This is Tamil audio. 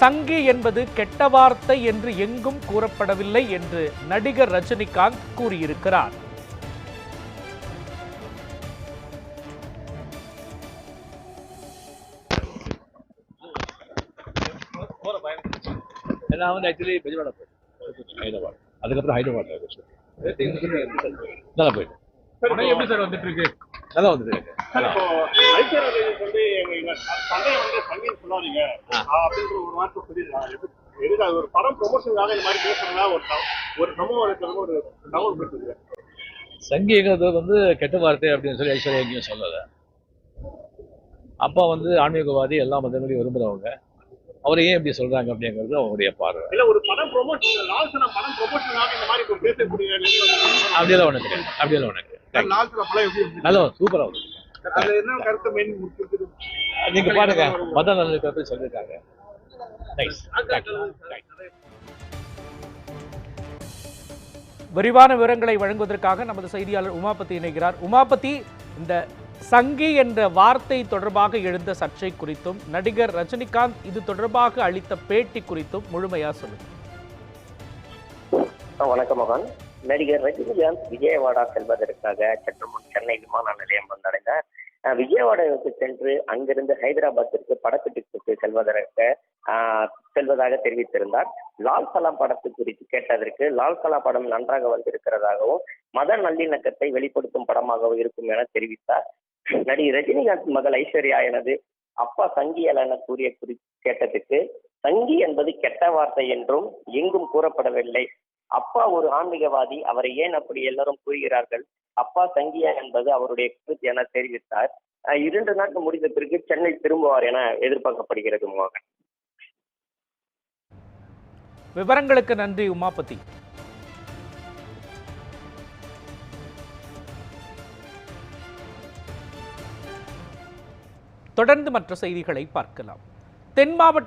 சங்கி என்பது கெட்ட வார்த்தை என்று எங்கும் கூறப்படவில்லை என்று நடிகர் ரஜினிகாந்த் கூறியிருக்கிறார். நான் வந்து ஆக்சுவலி பெஜவாடா போயிட்டேன் ஹைதராபாத். அதுக்கப்புறம் ஹைதராபாத் நல்லா போயிட்டேன் எப்படி சார் வந்துட்டு இருக்கு? நல்லா வந்துட்டு சார் இப்போ ஐக்கிய நாடுகளுக்கு வந்து எங்க எங்க சண்டையை வந்து சங்கீத் சொல்லாதீங்க. அப்படின்ற ஒரு வார்த்தை சொல்லியிருக்காங்க. எது- எதுக்கு அது ஒரு படம் ப்ரொமோஷனுக்காக இந்த மாதிரி பேசுறதா ஒரு ஒரு சமூக வலைத்தளம் ஒரு தகவல் பெற்றது சங்கிங்கிறது வந்து கெட்ட வார்த்தை அப்படின்னு சொல்லி ஐஸ்வர்யா எங்கேயும் சொல்லலை. அப்பா வந்து ஆன்மீகவாதி எல்லா மதங்களையும் விரும்புகிறவங்க அவரை ஏன் இப்படி சொல்றாங்க அப்படிங்கிறது அவருடைய பார்வை. இல்ல ஒரு படம் ப்ரொமோஷன் லால்சனா படம் ப்ரொமோஷனுக்காக இந்த மாதிரி பேசக்கூடிய அப்படியெல்லாம் ஒன்று கிடையாது. அப்படியெல்லாம் ஒன்று நல்லா சூப்பரா வந்து அதுல என்ன கருத்து மெயின் முக்கியத்துவம்? நீங்க பாருங்க. மத நல்ல பற்றி சொல்லியிருக்காங்க. விரிவான விவரங்களை வழங்குவதற்காக நமது செய்தியாளர் உமாபதி இணைகிறார். உமாபதி இந்த சங்கி என்ற வார்த்தை தொடர்பாக எழுந்த சர்ச்சை குறித்தும் நடிகர் ரஜினிகாந்த் இது தொடர்பாக அளித்த பேட்டி குறித்தும் முழுமையா சொல்லுங்க. வணக்கம் மகன். நடிகர் ரஜினிகாந்த் விஜயவாடா செல்வதற்காக சற்று முன் சென்னை விமான நிலையம் வந்தடைந்தார். விஜயவாடாவுக்கு சென்று அங்கிருந்து ஹைதராபாத்திற்கு படப்பிடிப்புக்கு செல்வதற்கு செல்வதாக தெரிவித்திருந்தார். லால் சலாம் படத்து குறித்து கேட்டதற்கு லால் சலா படம் நன்றாக வந்திருக்கிறதாகவும் மத நல்லிணக்கத்தை வெளிப்படுத்தும் படமாகவும் இருக்கும் என தெரிவித்தார். நடிகர் ரஜினிகாந்த் மகள் ஐஸ்வர்யா எனது அப்பா சங்கி என கூறிய குறி கேட்டதுக்கு சங்கி என்பது கெட்ட வார்த்தை என்றும் எங்கும் கூறப்படவில்லை. அப்பா ஒரு ஆன்மீகவாதி அவரை ஏன் அப்படி எல்லாரும் கூறுகிறார்கள்? அப்பா சங்கியா என்பது அவருடைய கருத்து என தெரிவித்தார். இரண்டு நாட்கள் முடிந்த பிறகு சென்னை திரும்புவார் என எதிர்பார்க்கப்படுகிறது மோகன் விவரங்களுக்கு நன்றி உமாபதி. தொடர்ந்து மற்ற செய்திகளை பார்க்கலாம். தென் மாவட்ட